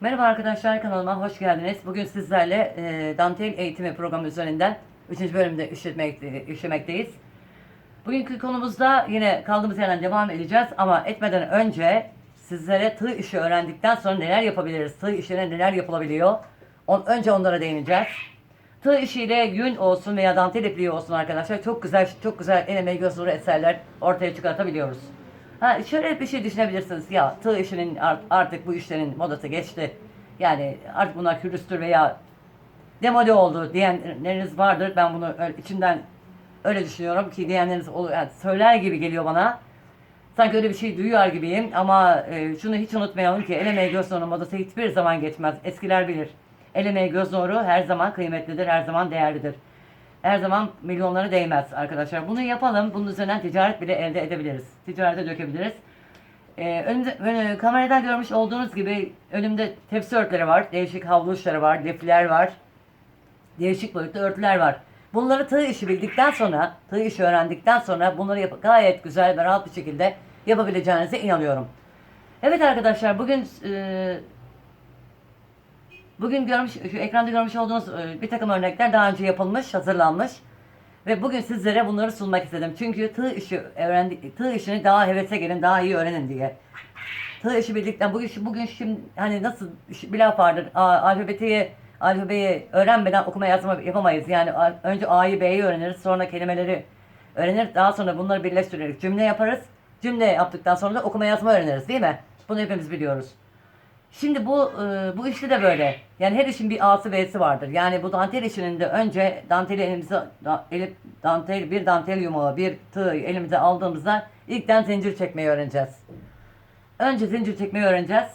Merhaba arkadaşlar kanalıma hoş geldiniz. Bugün sizlerle e, dantel eğitimi programı üzerinden 3. bölümde işlemek, işlemekteyiz. Bugünkü konumuzda yine kaldığımız yerden devam edeceğiz ama etmeden önce sizlere tığ işi öğrendikten sonra neler yapabiliriz, tığ işine neler yapılabiliyor, on, önce onlara değineceğiz. Tığ işiyle yün olsun veya dantel ipliği olsun arkadaşlar çok güzel çok güzel el emeği göz eserler ortaya çıkartabiliyoruz. Ha şöyle bir şey düşünebilirsiniz. Ya tığ işinin art- artık bu işlerin modası geçti. Yani artık bunlar külüstür veya demode oldu diyenleriniz vardır. Ben bunu öyle, içimden öyle düşünüyorum ki diyenleriniz olur. Yani söyler gibi geliyor bana. Sanki öyle bir şey duyuyor gibiyim ama e, şunu hiç unutmayalım ki el emeği göz nuru modası hiçbir zaman geçmez. Eskiler bilir. El emeği göz nuru her zaman kıymetlidir, her zaman değerlidir. Her zaman milyonlara değmez arkadaşlar. Bunu yapalım. Bunun üzerinden ticaret bile elde edebiliriz. Ticarete dökebiliriz. Ee, önümde, ön- kameradan görmüş olduğunuz gibi önümde tepsi örtüleri var. Değişik havlu uçları var. Lifler var. Değişik boyutlu örtüler var. Bunları tığ işi bildikten sonra, tığ işi öğrendikten sonra bunları yap- gayet güzel ve rahat bir şekilde yapabileceğinize inanıyorum. Evet arkadaşlar bugün e, Bugün görmüş, şu ekranda görmüş olduğunuz e, bir takım örnekler daha önce yapılmış, hazırlanmış. Ve bugün sizlere bunları sunmak istedim. Çünkü tığ işi öğrendi, tığ işini daha hevese gelin, daha iyi öğrenin diye. Tığ işi bildikten bugün bugün şimdi hani nasıl bir laf vardır. Alfabetiyi alfabeyi öğrenmeden okuma yazma yapamayız. Yani önce A'yı B'yi öğreniriz, sonra kelimeleri öğrenir, daha sonra bunları birleştirerek cümle yaparız. Cümle yaptıktan sonra da okuma yazma öğreniriz, değil mi? Bunu hepimiz biliyoruz. Şimdi bu e, bu işte de böyle. Yani her işin bir A'sı B'si vardır. Yani bu dantel işinin de önce danteli elimize da, eli, dantel bir dantel yumağı, bir tığ elimize aldığımızda ilkten zincir çekmeyi öğreneceğiz. Önce zincir çekmeyi öğreneceğiz.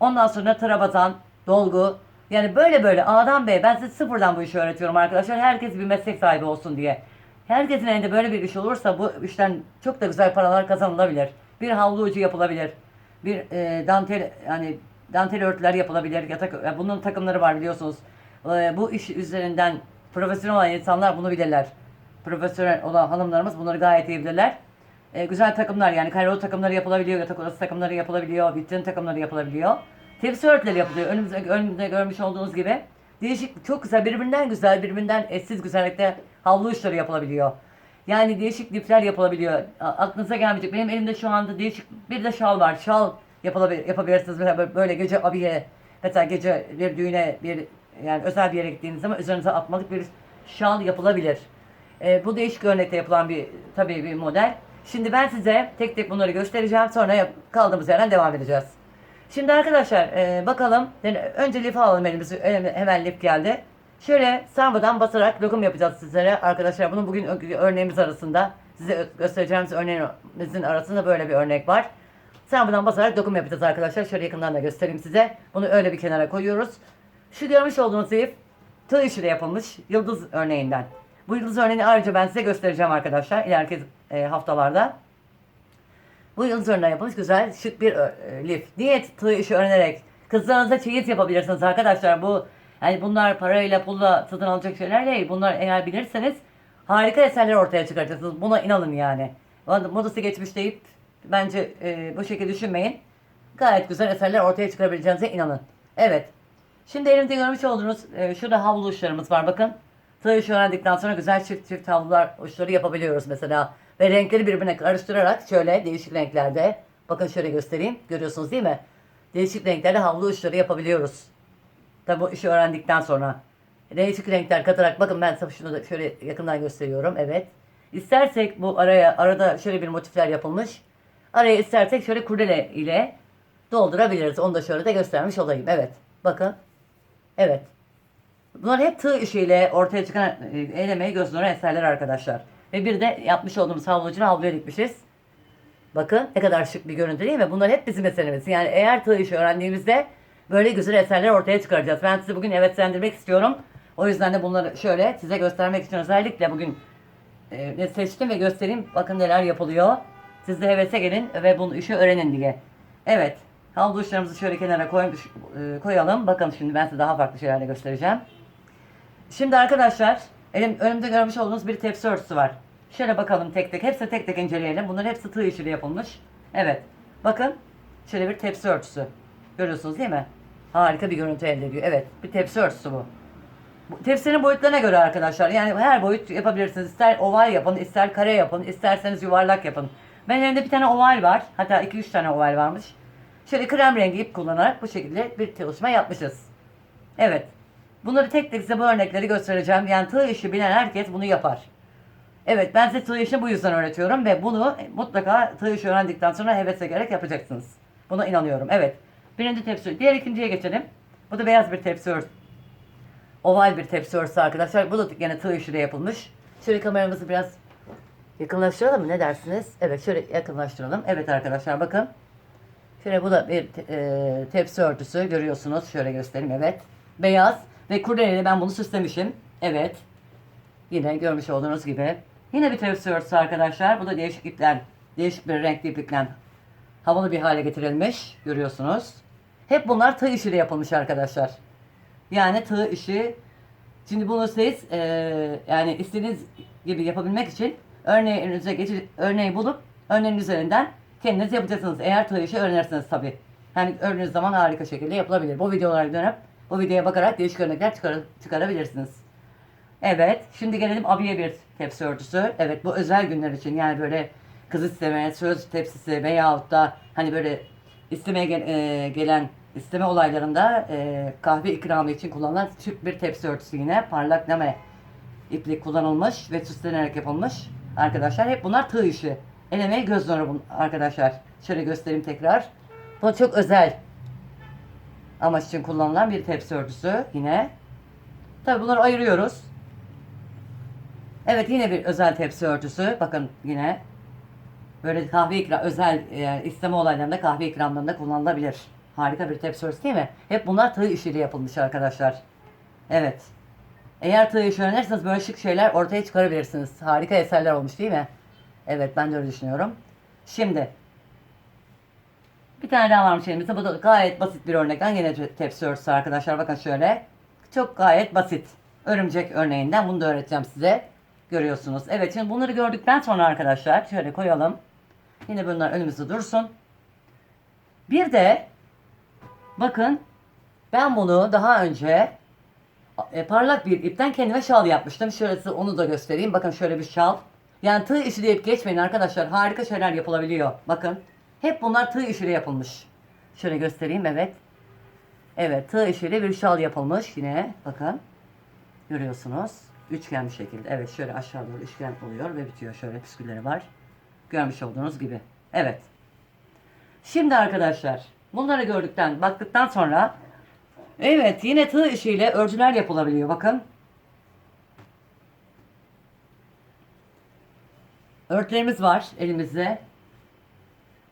Ondan sonra trabazan, dolgu. Yani böyle böyle A'dan B'ye ben size sıfırdan bu işi öğretiyorum arkadaşlar. Herkes bir meslek sahibi olsun diye. Herkesin elinde böyle bir iş olursa bu işten çok da güzel paralar kazanılabilir. Bir havlu ucu yapılabilir. Bir e, dantel yani dantel örtüler yapılabilir. Yatak, ya bunun takımları var biliyorsunuz. E, bu iş üzerinden profesyonel olan insanlar bunu bilirler. Profesyonel olan hanımlarımız bunları gayet iyi bilirler. E, güzel takımlar yani karayolu takımları yapılabiliyor, yatak odası takımları yapılabiliyor, vitrin takımları yapılabiliyor. Tepsi örtüleri yapılıyor. Önümüzde, önümüzde görmüş olduğunuz gibi. Değişik, çok güzel, birbirinden güzel, birbirinden eşsiz güzellikte havlu uçları yapılabiliyor. Yani değişik lifler yapılabiliyor. Aklınıza gelmeyecek. Benim elimde şu anda değişik bir de şal var. Şal yapılabilir, yapabilirsiniz. Mesela böyle- gece abiye, mesela gece bir düğüne, bir yani özel bir yere gittiğiniz zaman üzerinize atmalık bir şal yapılabilir. E, bu değişik örnekte yapılan bir tabii bir model. Şimdi ben size tek tek bunları göstereceğim. Sonra kaldığımız yerden devam edeceğiz. Şimdi arkadaşlar e, bakalım. Yani önce lif alalım elimizi. Hemen lif geldi. Şöyle sarmadan basarak lokum yapacağız sizlere. Arkadaşlar bunun bugün örneğimiz arasında size göstereceğimiz örneğimizin arasında böyle bir örnek var. Sarmadan basarak dokum yapacağız arkadaşlar. Şöyle yakından da göstereyim size. Bunu öyle bir kenara koyuyoruz. Şu görmüş olduğunuz lif tığ işiyle yapılmış yıldız örneğinden. Bu yıldız örneğini ayrıca ben size göstereceğim arkadaşlar ileriki e, haftalarda. Bu yıldız örneği yapılmış güzel şık bir e, lif. Diyet tığ işi öğrenerek kızlarınıza çeyiz yapabilirsiniz arkadaşlar. Bu yani bunlar parayla pulla satın alacak şeyler değil. Bunlar eğer bilirseniz harika eserler ortaya çıkartacaksınız. Buna inanın yani. Mod- Modası geçmiş deyip bence e, bu şekilde düşünmeyin. Gayet güzel eserler ortaya çıkarabileceğinize inanın. Evet. Şimdi elimde görmüş olduğunuz e, şurada havlu uçlarımız var bakın. Tığ işi öğrendikten sonra güzel çift çift havlular uçları yapabiliyoruz mesela. Ve renkleri birbirine karıştırarak şöyle değişik renklerde. Bakın şöyle göstereyim. Görüyorsunuz değil mi? Değişik renklerde havlu uçları yapabiliyoruz. Tabi bu işi öğrendikten sonra. Değişik renkler katarak bakın ben size şunu da şöyle yakından gösteriyorum. Evet. İstersek bu araya arada şöyle bir motifler yapılmış. Araya istersek şöyle kurdele ile doldurabiliriz. Onu da şöyle de göstermiş olayım. Evet. Bakın. Evet. Bunlar hep tığ işiyle ortaya çıkan e, el emeği göz nuru eserler arkadaşlar. Ve bir de yapmış olduğumuz havlucunu havluya dikmişiz. Bakın ne kadar şık bir görüntü değil mi? Bunlar hep bizim eserimiz. Yani eğer tığ işi öğrendiğimizde böyle güzel eserler ortaya çıkaracağız. Ben sizi bugün evetlendirmek istiyorum. O yüzden de bunları şöyle size göstermek için özellikle bugün e, seçtim ve göstereyim. Bakın neler yapılıyor. Siz de hevese gelin ve bunu işi öğrenin diye. Evet. Havlu uçlarımızı şöyle kenara koymuş, e, koyalım. Bakın şimdi ben size daha farklı şeyler de göstereceğim. Şimdi arkadaşlar elim, önümde görmüş olduğunuz bir tepsi örtüsü var. Şöyle bakalım tek tek. Hepsi tek tek inceleyelim. Bunların hepsi tığ işiyle yapılmış. Evet. Bakın. Şöyle bir tepsi örtüsü. Görüyorsunuz değil mi? Harika bir görüntü elde ediyor. Evet bir tepsi örtüsü bu. Bu Tepsinin boyutlarına göre arkadaşlar. Yani her boyut yapabilirsiniz. İster oval yapın, ister kare yapın, isterseniz yuvarlak yapın. Ben elimde bir tane oval var. Hatta 2-3 tane oval varmış. Şöyle krem rengi ip kullanarak bu şekilde bir çalışma yapmışız. Evet. Bunları tek tek size bu örnekleri göstereceğim. Yani tığ işi bilen herkes bunu yapar. Evet ben size tığ işini bu yüzden öğretiyorum ve bunu mutlaka tığ işi öğrendikten sonra hevesle gerek yapacaksınız. Buna inanıyorum. Evet. Birinci tepsi. Diğer ikinciye geçelim. Bu da beyaz bir tepsi örtüsü. Oval bir tepsi örtüsü arkadaşlar. Bu da yine tığ işiyle yapılmış. Şöyle kameramızı biraz yakınlaştıralım mı? Ne dersiniz? Evet şöyle yakınlaştıralım. Evet arkadaşlar bakın. Şöyle bu da bir e, tepsi örtüsü görüyorsunuz. Şöyle göstereyim. Evet. Beyaz ve kurdeleyle ben bunu süslemişim. Evet. Yine görmüş olduğunuz gibi. Yine bir tepsi örtüsü arkadaşlar. Bu da değişik ipten, değişik bir renkli iplikten havalı bir hale getirilmiş. Görüyorsunuz. Hep bunlar tığ işiyle yapılmış arkadaşlar. Yani tığ işi. Şimdi bunu siz e, yani istediğiniz gibi yapabilmek için örneği önünüze geçir, örneği bulup örneğin üzerinden kendiniz yapacaksınız. Eğer tığ işi öğrenirseniz tabii. Yani öğrendiğiniz zaman harika şekilde yapılabilir. Bu videolara dönüp bu videoya bakarak değişik örnekler çıkar, çıkarabilirsiniz. Evet, şimdi gelelim abiye bir tepsi örtüsü. Evet, bu özel günler için yani böyle kız isteme, söz tepsisi veyahut da hani böyle istemeye gel- e, gelen isteme olaylarında e, kahve ikramı için kullanılan Türk bir tepsi örtüsü yine parlak neme iplik kullanılmış ve süslenerek yapılmış. Arkadaşlar hep bunlar tığ işi. El emeği göz nuru arkadaşlar. Şöyle göstereyim tekrar. Bu çok özel amaç için kullanılan bir tepsi örtüsü yine. Tabi bunları ayırıyoruz. Evet yine bir özel tepsi örtüsü. Bakın yine böyle kahve ikram özel e, isteme olaylarında kahve ikramlarında kullanılabilir. Harika bir tepsi örtüsü değil mi? Hep bunlar tığ işiyle yapılmış arkadaşlar. Evet. Eğer tığ öğrenirseniz böyle şık şeyler ortaya çıkarabilirsiniz. Harika eserler olmuş değil mi? Evet ben de öyle düşünüyorum. Şimdi bir tane daha varmış elimizde. Bu da gayet basit bir örnekten yine te- tepsi örtüsü arkadaşlar. Bakın şöyle. Çok gayet basit. Örümcek örneğinden bunu da öğreteceğim size. Görüyorsunuz. Evet şimdi bunları gördükten sonra arkadaşlar şöyle koyalım. Yine bunlar önümüzde dursun. Bir de bakın ben bunu daha önce e, parlak bir ipten kendime şal yapmıştım. Size onu da göstereyim. Bakın şöyle bir şal. Yani tığ işi deyip geçmeyin arkadaşlar. Harika şeyler yapılabiliyor. Bakın. Hep bunlar tığ işiyle yapılmış. Şöyle göstereyim. Evet. Evet. Tığ işiyle bir şal yapılmış. Yine bakın. Görüyorsunuz. Üçgen bir şekilde. Evet. Şöyle aşağı doğru üçgen oluyor ve bitiyor. Şöyle püskülleri var. Görmüş olduğunuz gibi. Evet. Şimdi arkadaşlar. Bunları gördükten, baktıktan sonra Evet yine tığ işiyle örtüler yapılabiliyor bakın. Örtülerimiz var elimizde.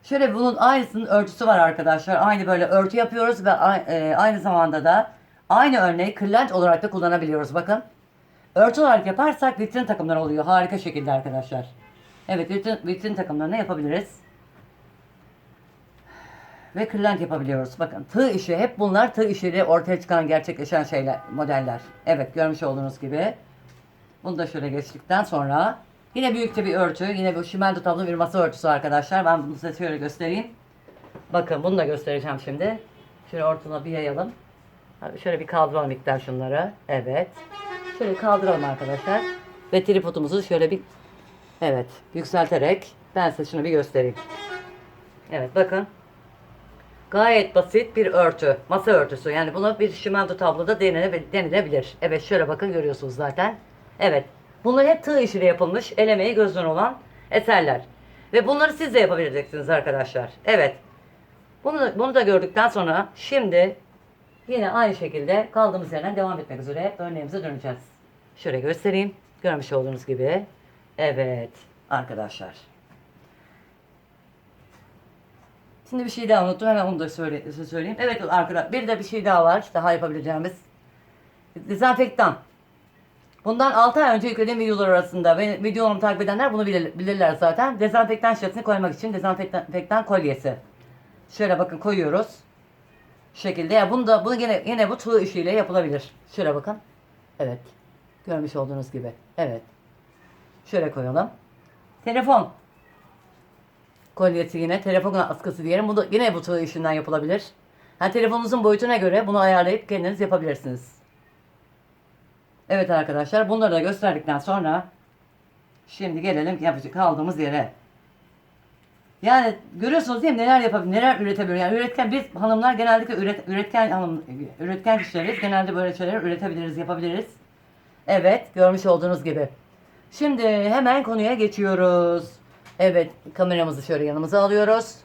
Şöyle bunun aynısının örtüsü var arkadaşlar. Aynı böyle örtü yapıyoruz ve e, aynı zamanda da aynı örneği kırlent olarak da kullanabiliyoruz bakın. Örtü olarak yaparsak vitrin takımları oluyor harika şekilde arkadaşlar. Evet vitrin, vitrin takımlarını yapabiliriz ve kırlent yapabiliyoruz. Bakın tığ işi hep bunlar tığ işiyle ortaya çıkan gerçekleşen şeyler, modeller. Evet görmüş olduğunuz gibi. Bunu da şöyle geçtikten sonra yine büyükçe bir örtü. Yine bu şimento tablo bir masa örtüsü arkadaşlar. Ben bunu size şöyle göstereyim. Bakın bunu da göstereceğim şimdi. Şöyle ortuna bir yayalım. Şöyle bir kaldıralım miktar şunları. Evet. Şöyle kaldıralım arkadaşlar. Ve tripodumuzu şöyle bir evet yükselterek ben size şunu bir göstereyim. Evet bakın. Gayet basit bir örtü. Masa örtüsü. Yani bunu bir şimento tabloda denilebilir. Evet şöyle bakın görüyorsunuz zaten. Evet. Bunlar hep tığ işiyle yapılmış, el emeği gözden olan eserler. Ve bunları siz de yapabileceksiniz arkadaşlar. Evet. Bunu bunu da gördükten sonra şimdi yine aynı şekilde kaldığımız yerden devam etmek üzere örneğimize döneceğiz. Şöyle göstereyim. Görmüş olduğunuz gibi. Evet arkadaşlar. Şimdi bir şey daha unuttum. Hemen onu da söyle, söyleyeyim. Evet arkadaşlar bir de bir şey daha var. Daha yapabileceğimiz. Dezenfektan. Bundan 6 ay önce yüklediğim videolar arasında ve videolarımı takip edenler bunu bilir, bilirler zaten. Dezenfektan şişesini koymak için dezenfektan kolyesi. Şöyle bakın koyuyoruz. Şu şekilde. Ya bunu da bunu yine yine bu tığ işiyle yapılabilir. Şöyle bakın. Evet. Görmüş olduğunuz gibi. Evet. Şöyle koyalım. Telefon kolyesi yine telefon askısı diyelim. Bu da yine bu tığ işinden yapılabilir. Ha, telefonunuzun boyutuna göre bunu ayarlayıp kendiniz yapabilirsiniz. Evet arkadaşlar bunları da gösterdikten sonra şimdi gelelim yapacak kaldığımız yere. Yani görüyorsunuz değil mi neler yapabilir, neler üretebiliyor. Yani üretken biz hanımlar genellikle üret, üretken hanım, üretken kişileriz. Genelde böyle şeyler üretebiliriz, yapabiliriz. Evet, görmüş olduğunuz gibi. Şimdi hemen konuya geçiyoruz. Evet, kameramızı şöyle yanımıza alıyoruz.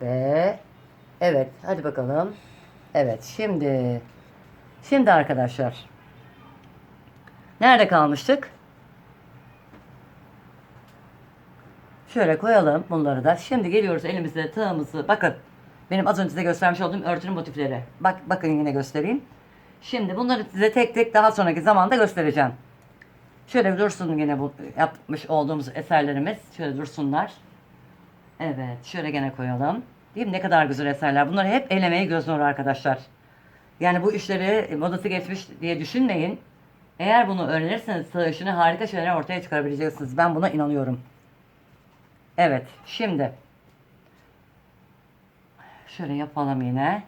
Ve evet, hadi bakalım. Evet, şimdi şimdi arkadaşlar. Nerede kalmıştık? Şöyle koyalım bunları da. Şimdi geliyoruz elimizde tığımızı. Bakın benim az önce size göstermiş olduğum örtünün motifleri. Bak bakın yine göstereyim. Şimdi bunları size tek tek daha sonraki zamanda göstereceğim. Şöyle dursun yine bu yapmış olduğumuz eserlerimiz. Şöyle dursunlar. Evet şöyle gene koyalım. Değil mi? Ne kadar güzel eserler. Bunları hep el emeği göz nuru arkadaşlar. Yani bu işleri modası geçmiş diye düşünmeyin. Eğer bunu öğrenirseniz sığ harika şeyler ortaya çıkarabileceksiniz. Ben buna inanıyorum. Evet, şimdi şöyle yapalım yine.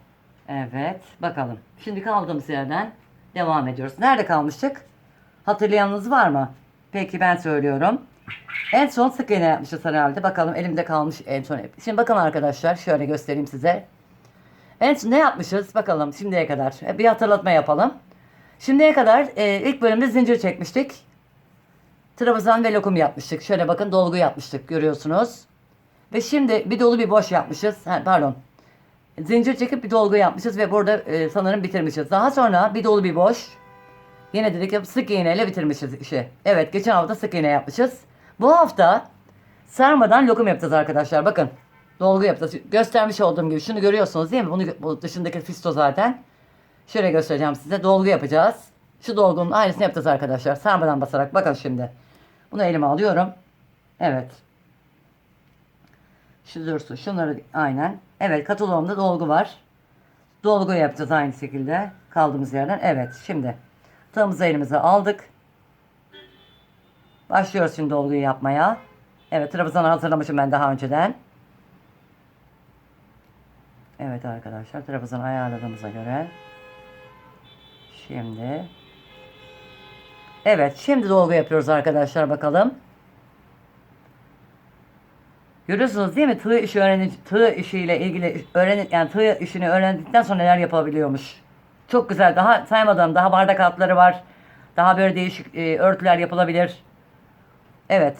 Evet, bakalım. Şimdi kaldığımız yerden devam ediyoruz. Nerede kalmıştık? Hatırlayanınız var mı? Peki ben söylüyorum. En son sık yapmışız herhalde. Bakalım elimde kalmış en son. Şimdi bakın arkadaşlar şöyle göstereyim size. En son ne yapmışız? Bakalım şimdiye kadar. E, Bir hatırlatma yapalım. Şimdiye kadar e, ilk bölümde zincir çekmiştik. Trabzan ve lokum yapmıştık. Şöyle bakın dolgu yapmıştık görüyorsunuz. Ve şimdi bir dolu bir boş yapmışız. Ha, pardon. Zincir çekip bir dolgu yapmışız ve burada e, sanırım bitirmişiz. Daha sonra bir dolu bir boş. Yine dedik ya sık iğneyle bitirmişiz işi. Evet geçen hafta sık iğne yapmışız. Bu hafta sarmadan lokum yapacağız arkadaşlar. Bakın dolgu yapacağız. Göstermiş olduğum gibi şunu görüyorsunuz değil mi? Bunu bu dışındaki fisto zaten. Şöyle göstereceğim size. Dolgu yapacağız. Şu dolgunun aynısını yapacağız arkadaşlar. Sarmadan basarak. Bakın şimdi. Bunu elime alıyorum. Evet. Şu dursun. Şunları aynen. Evet kataloğumda dolgu var. Dolgu yapacağız aynı şekilde. Kaldığımız yerden. Evet şimdi. Tığımızı elimize aldık. Başlıyoruz şimdi dolguyu yapmaya. Evet trabzanı hazırlamışım ben daha önceden. Evet arkadaşlar trabzanı ayarladığımıza göre. Şimdi. Evet şimdi dolgu yapıyoruz arkadaşlar bakalım. Görüyorsunuz değil mi? Tığ işi öğrenin, tığ işiyle ilgili öğrenin yani tığ işini öğrendikten sonra neler yapabiliyormuş. Çok güzel. Daha saymadım. Daha bardak altları var. Daha böyle değişik e, örtüler yapılabilir. Evet.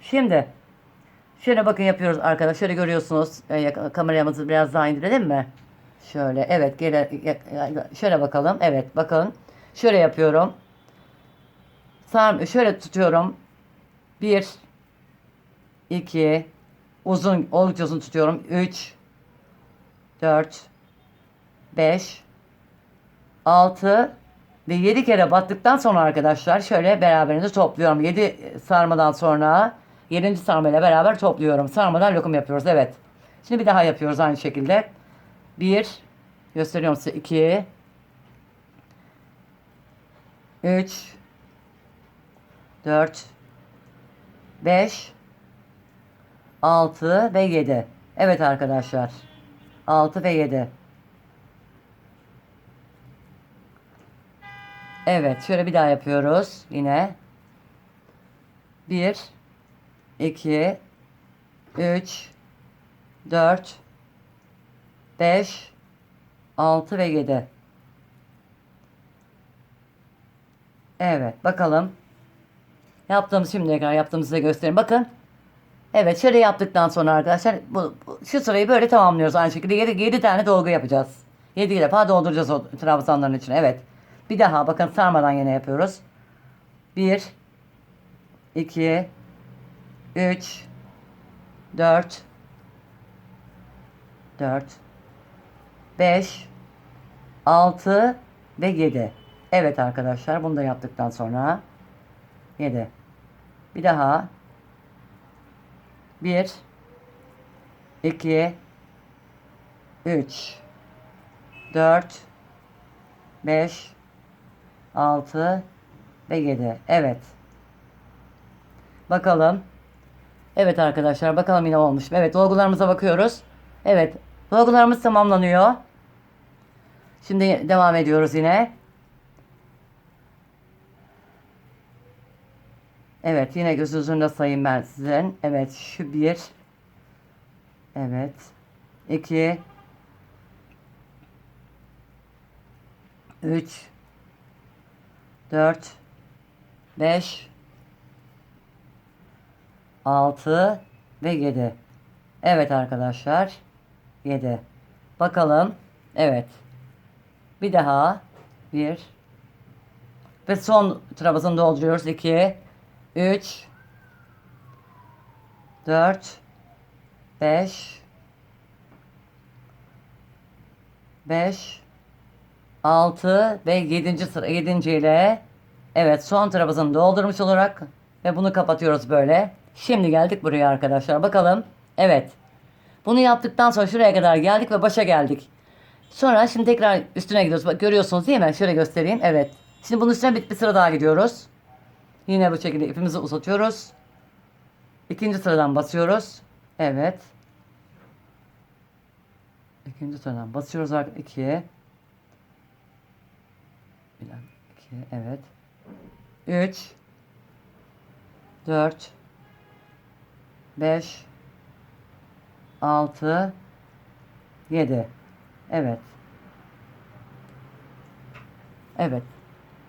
Şimdi şöyle bakın yapıyoruz arkadaşlar. Şöyle görüyorsunuz. E, kameramızı biraz daha indirelim mi? Şöyle evet gele, şöyle bakalım. Evet bakın. Şöyle yapıyorum. Sar, şöyle tutuyorum. Bir, iki, uzun, oldukça uzun tutuyorum. Üç, dört, beş, 6 ve 7 kere battıktan sonra arkadaşlar şöyle beraberinde topluyorum. 7 sarmadan sonra 7. sarmayla beraber topluyorum. Sarmadan lokum yapıyoruz. Evet. Şimdi bir daha yapıyoruz aynı şekilde. 1 gösteriyorum size 2 3 4 5 6 ve 7. Evet arkadaşlar. 6 ve 7. Evet, şöyle bir daha yapıyoruz yine. 1 2 3 4 5 6 ve 7. Evet, bakalım. Yaptığımız şimdiye kadar yaptığımızı size göstereyim. Bakın. Evet, şöyle yaptıktan sonra arkadaşlar bu, bu- şu sırayı böyle tamamlıyoruz aynı şekilde. 7, 7 tane dolgu yapacağız. 7 defa dolduracağız o trabzanların içine. Evet. Bir daha bakın sarmadan yine yapıyoruz. 1 2 3 4 4 5 6 ve 7. Evet arkadaşlar bunu da yaptıktan sonra 7. Bir daha 1 2 3 4 5 6 ve 7. Evet. Bakalım. Evet arkadaşlar bakalım yine olmuş. mu? Evet dolgularımıza bakıyoruz. Evet Dolgularımız tamamlanıyor. Şimdi devam ediyoruz yine. Evet yine gözünüzün de sayayım ben sizin. Evet şu bir. Evet. iki. Üç. Dört. Beş. Altı. Ve yedi. Evet arkadaşlar. Yedi. Bakalım. Evet. Bir daha. Bir. Ve son trabzanı dolduruyoruz. 2, 3, 4, 5, 5, 6 ve 7. sıra 7. ile evet son trabzanı doldurmuş olarak ve bunu kapatıyoruz böyle. Şimdi geldik buraya arkadaşlar. Bakalım. Evet. Bunu yaptıktan sonra şuraya kadar geldik ve başa geldik. Sonra şimdi tekrar üstüne gidiyoruz. Bak görüyorsunuz değil mi? Şöyle göstereyim. Evet. Şimdi bunun üstüne bir, bir sıra daha gidiyoruz. Yine bu şekilde ipimizi uzatıyoruz. İkinci sıradan basıyoruz. Evet. İkinci sıradan basıyoruz artık ikiye. Bir dakika, evet. Üç. Dört. Beş. Altı. Yedi. Evet. Evet.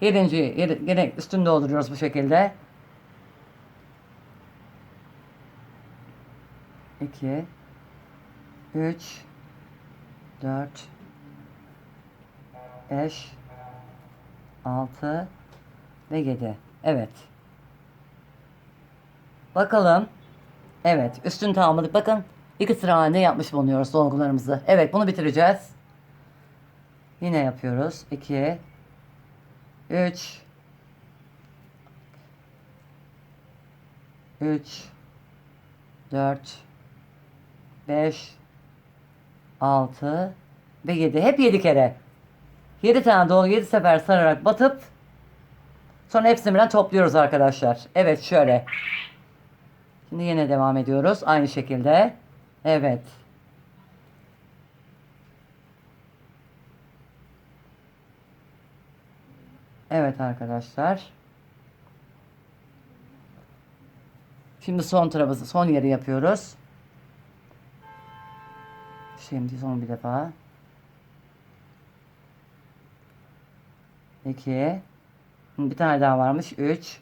Yedinci, yedi, yine üstünü dolduruyoruz bu şekilde. İki, üç, dört, beş, altı ve yedi. Evet. Bakalım. Evet, üstünü tamamladık. Bakın, iki sıra halinde yapmış bulunuyoruz dolgularımızı. Evet, bunu bitireceğiz. Yine yapıyoruz. 2 3 3 4 5 6 ve 7. Hep 7 kere. 7 tane dolgu 7 sefer sararak batıp sonra hepsini birden topluyoruz arkadaşlar. Evet şöyle. Şimdi yine devam ediyoruz. Aynı şekilde. Evet. Evet arkadaşlar. Şimdi son tarafı, son yeri yapıyoruz. Şimdi son bir defa. 2 Bir tane daha varmış. 3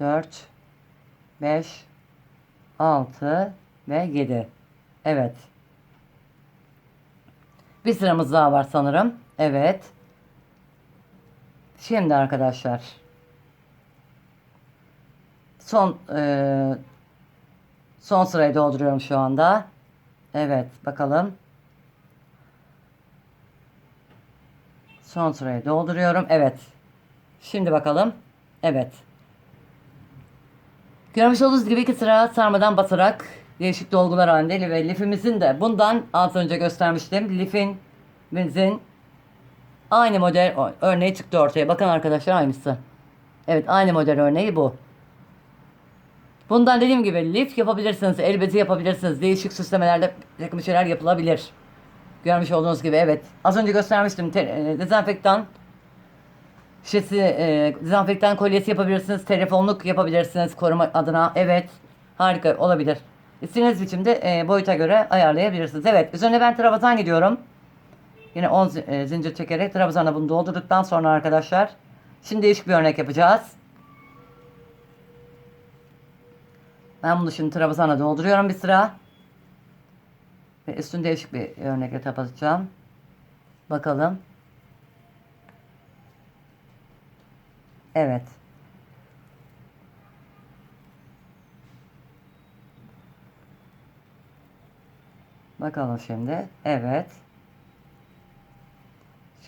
4 5 6 ve 7. Evet. Bir sıramız daha var sanırım. Evet. Şimdi arkadaşlar son e, son sırayı dolduruyorum şu anda. Evet bakalım. Son sırayı dolduruyorum. Evet. Şimdi bakalım. Evet. Görmüş olduğunuz gibi iki sıra sarmadan basarak değişik dolgular halinde ve lifimizin de bundan az önce göstermiştim. Lifin benzin Aynı model örneği çıktı ortaya. Bakın arkadaşlar aynısı. Evet aynı model örneği bu. Bundan dediğim gibi lif yapabilirsiniz. El bezi yapabilirsiniz. Değişik süslemelerde bir takım şeyler yapılabilir. Görmüş olduğunuz gibi evet. Az önce göstermiştim. Te- e, dezenfektan şişesi, e, dezenfektan kolyesi yapabilirsiniz. Telefonluk yapabilirsiniz koruma adına. Evet. Harika olabilir. İstediğiniz biçimde e, boyuta göre ayarlayabilirsiniz. Evet. Üzerine ben trabzan gidiyorum. Yine 10 zi- e, zincir çekerek trabzana bunu doldurduktan sonra arkadaşlar şimdi değişik bir örnek yapacağız. Ben bunu şimdi trabzana dolduruyorum bir sıra. Ve üstünü değişik bir örnekle kapatacağım. Bakalım. Evet. Bakalım şimdi. Evet.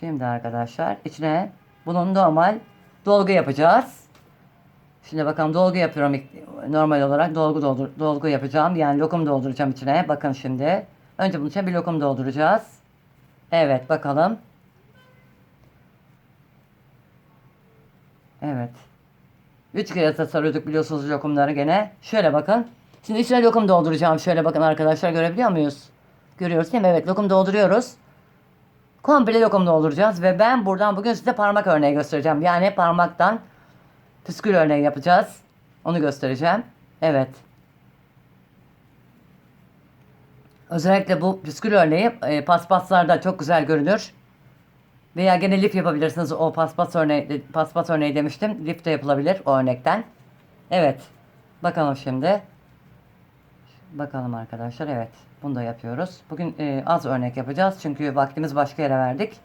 Şimdi arkadaşlar içine bunun normal dolgu yapacağız. Şimdi bakalım dolgu yapıyorum normal olarak dolgu doldur dolgu yapacağım. Yani lokum dolduracağım içine. Bakın şimdi. Önce bunun içine bir lokum dolduracağız. Evet bakalım. Evet. Üç kere de sarıyorduk biliyorsunuz lokumları gene. Şöyle bakın. Şimdi içine lokum dolduracağım. Şöyle bakın arkadaşlar görebiliyor muyuz? Görüyoruz değil mi? Evet lokum dolduruyoruz. Komple lokum dolduracağız ve ben buradan bugün size parmak örneği göstereceğim. Yani parmaktan püskül örneği yapacağız. Onu göstereceğim. Evet. Özellikle bu püskül örneği e, paspaslarda çok güzel görünür. Veya gene lif yapabilirsiniz. O paspas örneği, paspas örneği demiştim. Lif de yapılabilir o örnekten. Evet. Bakalım şimdi. Bakalım arkadaşlar. Evet. Bunu da yapıyoruz. Bugün e, az örnek yapacağız. Çünkü vaktimiz başka yere verdik.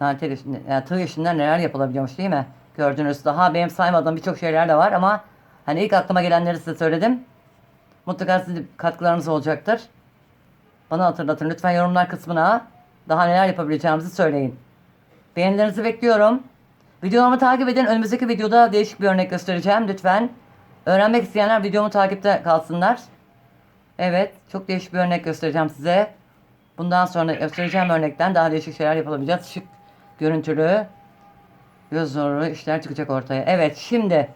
Dantel işinde, yani tığ işinden neler yapılabiliyormuş değil mi? Gördünüz. Daha benim saymadığım birçok şeyler de var ama hani ilk aklıma gelenleri size söyledim. Mutlaka sizin katkılarınız olacaktır. Bana hatırlatın. Lütfen yorumlar kısmına daha neler yapabileceğimizi söyleyin. Beğenilerinizi bekliyorum. Videolarımı takip edin. Önümüzdeki videoda değişik bir örnek göstereceğim. Lütfen. Öğrenmek isteyenler videomu takipte kalsınlar. Evet. Çok değişik bir örnek göstereceğim size. Bundan sonra göstereceğim örnekten daha değişik şeyler yapabileceğiz. Şık, görüntülü, göz zoru işler çıkacak ortaya. Evet. Şimdi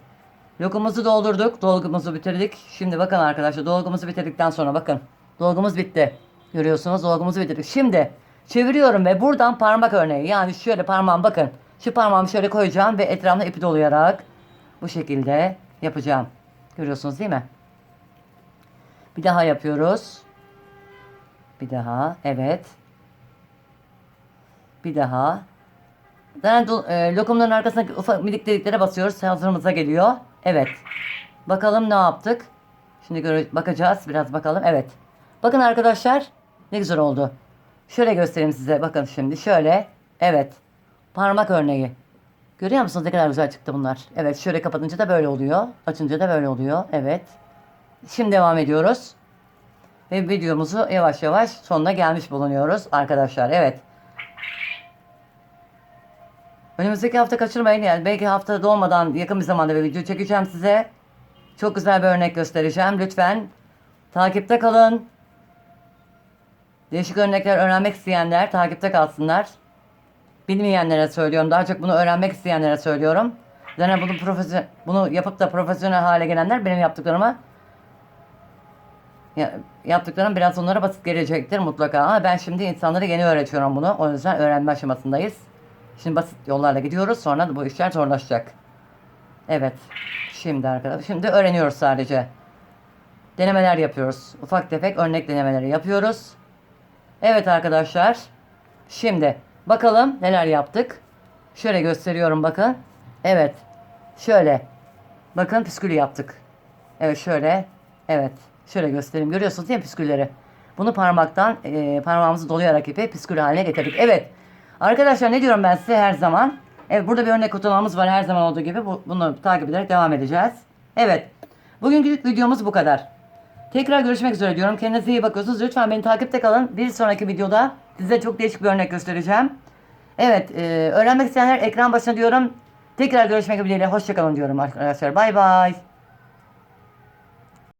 lokumumuzu doldurduk. Dolgumuzu bitirdik. Şimdi bakın arkadaşlar. Dolgumuzu bitirdikten sonra bakın. Dolgumuz bitti. Görüyorsunuz dolgumuzu bitirdik. Şimdi çeviriyorum ve buradan parmak örneği. Yani şöyle parmağım bakın. Şu parmağımı şöyle koyacağım ve etrafına ipi dolayarak bu şekilde yapacağım. Görüyorsunuz değil mi? Bir daha yapıyoruz. Bir daha. Evet. Bir daha. Zaten e, lokumların arkasındaki ufak minik deliklere basıyoruz. Hazırımıza geliyor. Evet. Bakalım ne yaptık. Şimdi bakacağız. Biraz bakalım. Evet. Bakın arkadaşlar. Ne güzel oldu. Şöyle göstereyim size. Bakın şimdi. Şöyle. Evet. Parmak örneği. Görüyor musunuz ne kadar güzel çıktı bunlar. Evet. Şöyle kapatınca da böyle oluyor. Açınca da böyle oluyor. Evet. Şimdi devam ediyoruz. Ve videomuzu yavaş yavaş sonuna gelmiş bulunuyoruz arkadaşlar. Evet. Önümüzdeki hafta kaçırmayın. Yani belki hafta dolmadan yakın bir zamanda bir video çekeceğim size. Çok güzel bir örnek göstereceğim. Lütfen takipte kalın. Değişik örnekler öğrenmek isteyenler takipte kalsınlar. Bilmeyenlere söylüyorum. Daha çok bunu öğrenmek isteyenlere söylüyorum. Yani bunu profesyonel, bunu yapıp da profesyonel hale gelenler benim yaptıklarıma ya, yaptıklarım biraz onlara basit gelecektir mutlaka. Ama ben şimdi insanlara yeni öğretiyorum bunu. O yüzden öğrenme aşamasındayız. Şimdi basit yollarla gidiyoruz. Sonra bu işler zorlaşacak. Evet. Şimdi arkadaşlar. Şimdi öğreniyoruz sadece. Denemeler yapıyoruz. Ufak tefek örnek denemeleri yapıyoruz. Evet arkadaşlar. Şimdi bakalım neler yaptık. Şöyle gösteriyorum bakın. Evet. Şöyle. Bakın püskülü yaptık. Evet şöyle. Evet. Şöyle göstereyim. Görüyorsunuz değil mi püskülleri? Bunu parmaktan e, parmağımızı dolayarak ipi püskül haline getirdik. Evet. Arkadaşlar ne diyorum ben size her zaman? Evet burada bir örnek kutulamamız var her zaman olduğu gibi. Bu, bunu takip ederek devam edeceğiz. Evet. Bugünkü videomuz bu kadar. Tekrar görüşmek üzere diyorum. Kendinize iyi bakıyorsunuz. Lütfen beni takipte kalın. Bir sonraki videoda size çok değişik bir örnek göstereceğim. Evet. E, öğrenmek isteyenler ekran başına diyorum. Tekrar görüşmek dileğiyle. Hoşçakalın diyorum arkadaşlar. Bay bay.